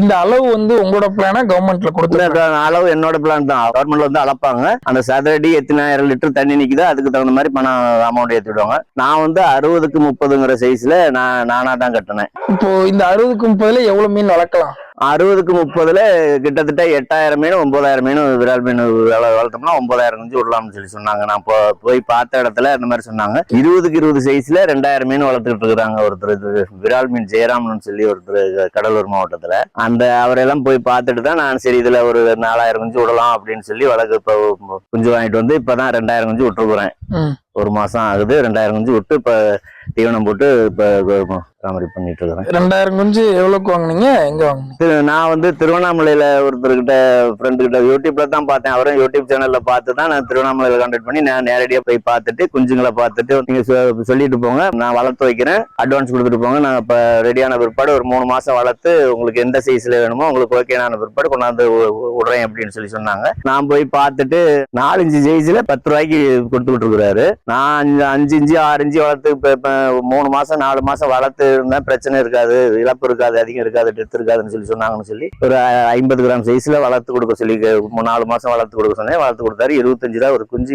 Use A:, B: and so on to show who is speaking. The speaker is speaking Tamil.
A: இந்த அளவு வந்து உங்களோட பிளானா கவர்மெண்ட்ல கொடுத்து
B: அளவு என்னோட பிளான் தான். கவர்மெண்ட்ல வந்து அளப்பாங்க. அந்த சதுரடி எத்தனாயிரம் லிட்டர் தண்ணி நிக்குதோ அதுக்கு தகுந்த மாதிரி பணம் அமௌண்ட் ஏத்திடுவாங்க. நான் வந்து அறுபதுக்கு முப்பதுங்கிற சைஸ்ல நான் நானா தான் கட்டினேன்.
A: இப்போ இந்த அறுபதுக்கு முப்பதுல எவ்வளவு மீன் வளர்க்கலாம்?
B: அறுபதுக்கு முப்பதுல கிட்டத்தட்ட எட்டாயிரம் மீன் ஒன்பதாயிரம் மீன் விரால் மீன் வள- வளர்த்தோம்னா ஒன்பதாயிரம் குஞ்சு விடலாம்னு சொல்லி சொன்னாங்க. நான் போ போய் பார்த்த இடத்துல இந்த மாதிரி சொன்னாங்க. இருபதுக்கு இருபது சைஸ்ல ரெண்டாயிரம் மீன் வளர்த்துக்கிட்டு இருக்கிறாங்க ஒருத்தர். விரால் மீன் ஜெயராம்னு சொல்லி ஒருத்தர் கடலூர் மாவட்டத்துல. அந்த அவரெல்லாம் போய் பார்த்துட்டு தான் நான் சரி இதுல ஒரு நாலாயிரம் குஞ்சு விடலாம் அப்படின்னு சொல்லி வளர்க்கு இப்போ குஞ்சு வாங்கிட்டு வந்து இப்பதான் ரெண்டாயிரம் குஞ்சு விட்டுருக்குறேன். ஒரு மாசம் ஆகுது ரெண்டாயிரம் குஞ்சு விட்டு இப்ப தீவனம் போட்டு இப்ப பராமரிப்பு பண்ணிட்டு இருக்கிறேன்
A: ரெண்டாயிரம் குஞ்சு எவ்வளவுக்கு வாங்குனீங்க? எங்க வாங்குனீங்க?
B: நான் வந்து திருவண்ணாமலையில ஒருத்தர்கிட்ட ஃப்ரெண்டு கிட்ட யூடியூப்ல தான் பார்த்தேன். அவரும் யூடியூப் சேனல்ல பார்த்து தான் நான் திருவண்ணாமலையில கான்டாக்ட் பண்ணி நான் நேரடியா போய் பார்த்துட்டு குஞ்சுங்களை பார்த்துட்டு நீங்க சொ- சொல்லிட்டு போங்க. நான் வளர்த்து வைக்கிறேன். அட்வான்ஸ் கொடுத்துட்டு போங்க. நான் இப்ப ரெடியான பிற்பாடு ஒரு மூணு மாசம் வளர்த்து உங்களுக்கு எந்த சைஸ்ல வேணுமோ உங்களுக்கு ஓகேனான பிற்பாடு கொண்டாந்து விடுறேன் அப்படின்னு சொல்லி சொன்னாங்க. நான் போய் பார்த்துட்டு நாலஞ்சு சைஸ்ல பத்து ரூபாய்க்கு கொடுத்துக்கிட்டு இருக்கிறாரு. நான் அஞ்சு இஞ்சு ஆறு இஞ்சு வளர்த்து இப்ப மூணு மாசம் நாலு மாசம் வளர்த்து இருந்தால் பிரச்சனை இருக்காது இழப்பு இருக்காது அதிகம் இருக்காது டெத் இருக்காதுன்னு சொல்லி சொன்னாங்கன்னு சொல்லி ஒரு ஐம்பது கிராம் சைஸ்ல வளர்த்து கொடுக்க சொல்லி நாலு மாசம் வளர்த்து கொடுக்க சொன்னேன். வளர்த்து கொடுத்தாரு. இருபத்தஞ்சு ரூபா ஒரு குஞ்சு